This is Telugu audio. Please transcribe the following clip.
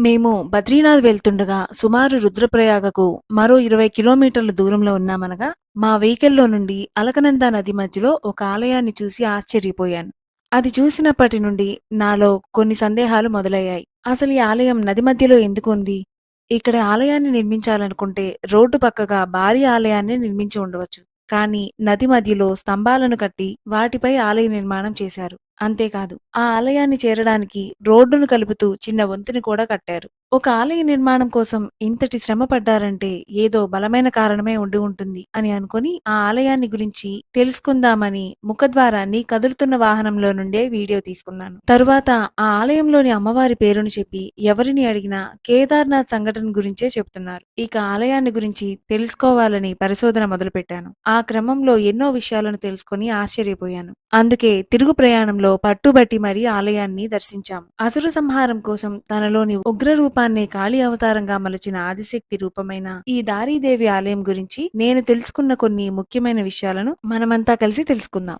మేము బద్రీనాథ్ వెళ్తుండగా సుమారు రుద్రప్రయాగకు మరో ఇరవై కిలోమీటర్ల దూరంలో ఉన్నామనగా మా వెహికల్లో నుండి అలకనంద నది మధ్యలో ఒక ఆలయాన్ని చూసి ఆశ్చర్యపోయాను. అది చూసినప్పటి నుండి నాలో కొన్ని సందేహాలు మొదలయ్యాయి. అసలు ఈ ఆలయం నది మధ్యలో ఎందుకు ఉంది? ఇక్కడ ఆలయాన్ని నిర్మించాలనుకుంటే రోడ్డు పక్కగా భారీ ఆలయాన్ని నిర్మించి ఉండవచ్చు. కానీ నది మధ్యలో స్తంభాలను కట్టి వాటిపై ఆలయ నిర్మాణం చేశారు. అంతేకాదు ఆ ఆలయాన్ని చేరడానికి రోడ్డును కలుపుతూ చిన్న వంతెన కూడా కట్టారు. ఒక ఆలయ నిర్మాణం కోసం ఇంతటి శ్రమ పడ్డారంటే ఏదో బలమైన కారణమే ఉండి ఉంటుంది అని అనుకుని ఆ ఆలయాన్ని గురించి తెలుసుకుందామని ముఖద్వారాన్ని కదులుతున్న వాహనంలో నుండే వీడియో తీసుకున్నాను. తరువాత ఆ ఆలయంలోని అమ్మవారి పేరును చెప్పి ఎవరిని అడిగినా కేదార్నాథ్ సంఘటన గురించే చెప్తున్నారు. ఇక ఆలయాన్ని గురించి తెలుసుకోవాలని పరిశోధన మొదలుపెట్టాను. ఆ క్రమంలో ఎన్నో విషయాలను తెలుసుకుని ఆశ్చర్యపోయాను. అందుకే తిరుగు ప్రయాణంలో పట్టుబట్టి మరీ ఆలయాన్ని దర్శించాం అసుర సంహారం కోసం తనలోని ఉగ్ర రూపాన్నే కాళీ అవతారంగా మలచిన ఆదిశక్తి రూపమైన ఈ దారీదేవి ఆలయం గురించి నేను తెలుసుకున్న కొన్ని ముఖ్యమైన విషయాలను మనమంతా కలిసి తెలుసుకుందాం.